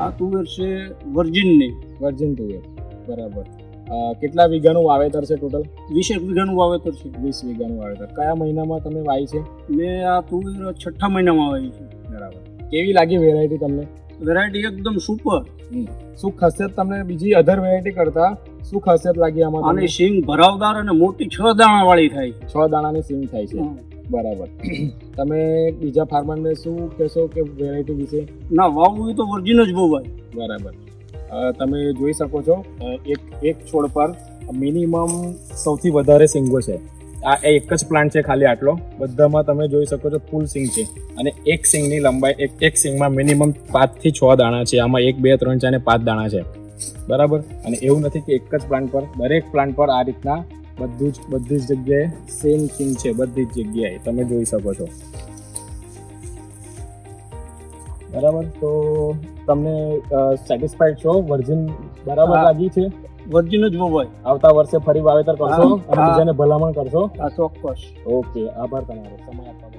આ તુવેર છે વર્જિનની. વર્જિન તુવેર. બરાબર. કેટલા વીઘાનું વાવેતર છે ટોટલ? વીસેક વીઘાનું વાવેતર છે. વીસ વીઘાનું વાવેતર. કયા મહિનામાં તમે વાવી છે? મેં આ તુવેર છઠ્ઠા મહિનામાં વાવી છે. બરાબર. કેવી લાગી વેરાયટી તમને? વેરાયટી એકદમ સુપર શું ખાસિયત તમને બીજી અધર વેરાયટી કરતા શું ખાસિયત લાગી આમાં અને? સિંગ ભરાવદાર અને મોટી છ દાણા વાળી થાય છ. દાણાની સિંગ થાય છે. બરાબર. તમે બીજા ફાર્મરને શું કહેશો કે વેરાયટી વિશે? ના વાવવું એ તો ઓરિજિનલ જ બહુ હોય બરાબર. તમે જોઈ શકો છો. એક એક છોડ પર મિનિમમ સૌથી વધારે સિંગો છે. આ એક જ પ્લાન્ટ છે ખાલી આટલો. બધામાં તમે જોઈ શકો છો ફૂલ સિંગ છે. અને એક સિંગની લંબાઈ એક એક સિંગમાં મિનિમમ પાંચથી છ દાણા છે. આમાં એક બે ત્રણ ચાર અને પાંચ દાણા છે. બરાબર? અને એવું નથી કે એક જ પ્લાન્ટ પર દરેક પ્લાન્ટ પર આ રીતના બધું જ બધી જ જગ્યાએ સેમ સિંગ છે બધી જ જગ્યાએ. તમે જોઈ શકો છો. બરાબર? તો તમને સેટિસ્ફાઈડ છો? વર્જિન બરાબર. લાગી છે? વર્જિન જ હોય. આવતા વર્ષે ફરી વાવેતર કરશો અને બીજાને ભલામણ કરશો? આ ચોક્કસ. ઓકે આભાર તમારો. સમય આપવા